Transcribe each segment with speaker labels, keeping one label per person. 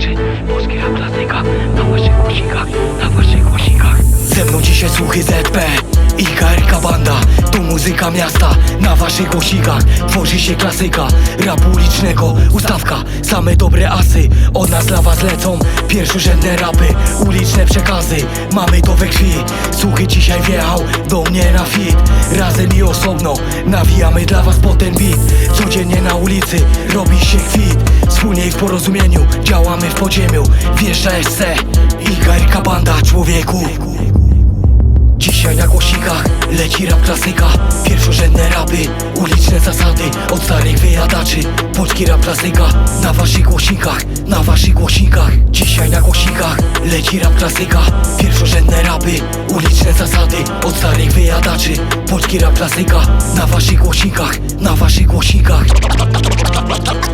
Speaker 1: wyjadaczy Polski rap klasyka Na waszych głośnikach, na waszych głośnikach. Ze mną dzisiaj słuchy ZP i KRK Banda. To muzyka miasta na waszych głośnikach Tworzy się klasyka. Rapu ulicznego Ustawka, same dobre asy. Od nas dla was lecą pierwszorzędne rapy Uliczne przekazy, mamy to we krwi Słuchy dzisiaj wjechał do mnie na fit Razem i osobno nawijamy dla was po ten beat. Codziennie na ulicy robi się kwit porozumieniu działamy w podziemiu. Wjeżdża SC i KRK Banda człowieku. Dzisiaj na głośnikach leci rap klasyka. Pierwszorzędne rapy, uliczne zasady Od starych wyjadaczy. Polski rap klasyka Na waszych głośnikach, na waszych głośnikach. Dzisiaj na głośnikach leci rap klasyka. Pierwszorzędne rapy, uliczne zasady Od starych wyjadaczy Polski rap klasyka Na waszych głośnikach, na waszych głośnikach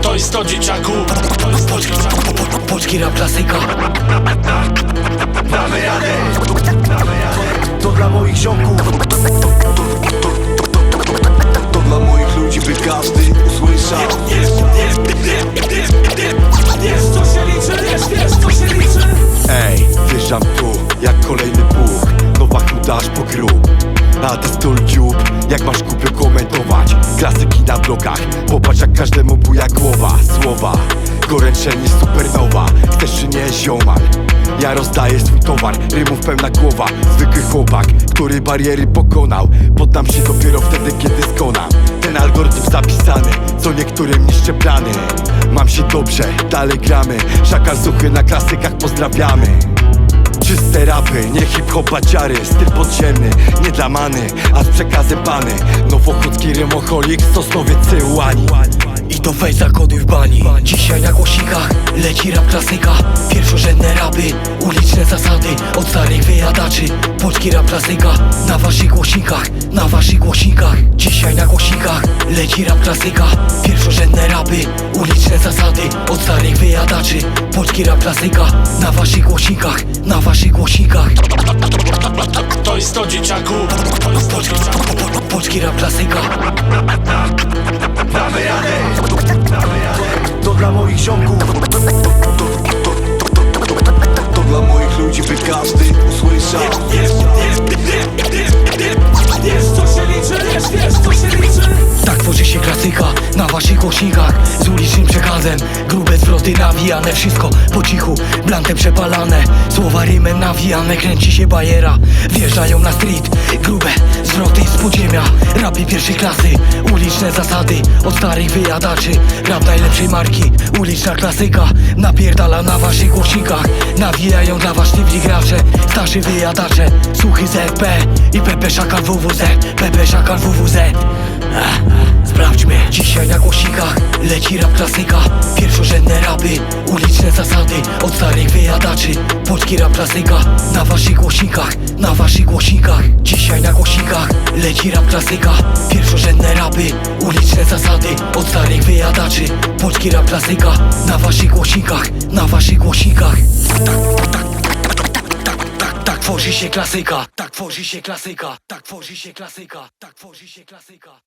Speaker 2: To jest to dzieciaku. To jest to dzieciaku
Speaker 1: Polski rap klasyka.
Speaker 3: Damy radę, To dla moich ziomków. To dla moich ludzi, by każdy usłyszał Aż po grób a ty stól dziób, jak masz głupio komentować? Klasyki na blokach, popatrz jak każdemu buja głowa. Słowa, goręcze niż supernowa. Chcesz czy nie ziomal ja rozdaję swój towar, rymów pełna głowa. Zwykły chłopak, który bariery pokonał. Poddam się dopiero wtedy, kiedy skonam Ten algorytm zapisany, co niektórym niszczy plany. Mam się dobrze, dalej gramy. Szakal suchy na klasykach pozdrawiamy Czyste rapy, nie hip-hop baciary Styl podziemny, nie dla many A z przekazem pany Nowochódzki rymocholik, sosnowiec Cełani
Speaker 1: I to weź zakoduj w bani. Dzisiaj na głośnikach leci rap klasyka. Pierwszorzędne rapy, uliczne zasady Od starych wyjadaczy. Polski rap klasyka Na waszych głośnikach, na waszych głośnikach Dzisiaj na głośnikach leci rap klasyka. Pierwszorzędne rapy, uliczne wyjadaczy Polski rap klasyka Na waszych głośnikach, na waszych głośnikach
Speaker 2: To jest to dzieciaku To jest to dzieciaku
Speaker 1: Polski rap klasyka
Speaker 3: Damy radę, damy radę To dla moich ziomków to, to, to, to, to, to, to dla moich ludzi, by każdy usłyszał
Speaker 2: Jest, jest, jest, jest, jest Jest co się liczy, jest, jest co się liczy
Speaker 1: Tak tworzy się klasyka na waszych głośnikach Z ulicznym przekazem. Grube zwroty nawijane Wszystko po cichu, blantem przepalane. Słowa rymem nawijane Kręci się bajera. Wjeżdżają na street Grube zwroty z podziemia. Rapy pierwszej klasy Uliczne zasady Od starych wyjadaczy. Rap najlepszej marki Uliczna klasyka. Napierdala na waszych głośnikach. Nawijają dla was sztywni gracze Starszy wyjadacze. Słuchy ZP I Pepe Szakal WWZ Pepe Szakal WWZ Sprawdźmy. Dzisiaj na głośnikach leci rap klasyka Pierwszorzędne rapy, uliczne zasady Od starych wyjadaczy. Polski rap klasyka Na waszych głośnikach, na waszych głośnikach. Dzisiaj na głośnikach leci rap klasyka Pierwszorzędne rapy, uliczne zasady Od starych wyjadaczy. Polski rap klasyka Na waszych głośnikach, na waszych głośnikach. Tak, tak, tak, tworzy się klasyka Tak tworzy się klasyka Tak tworzy się klasyka Tak tworzy się klasyka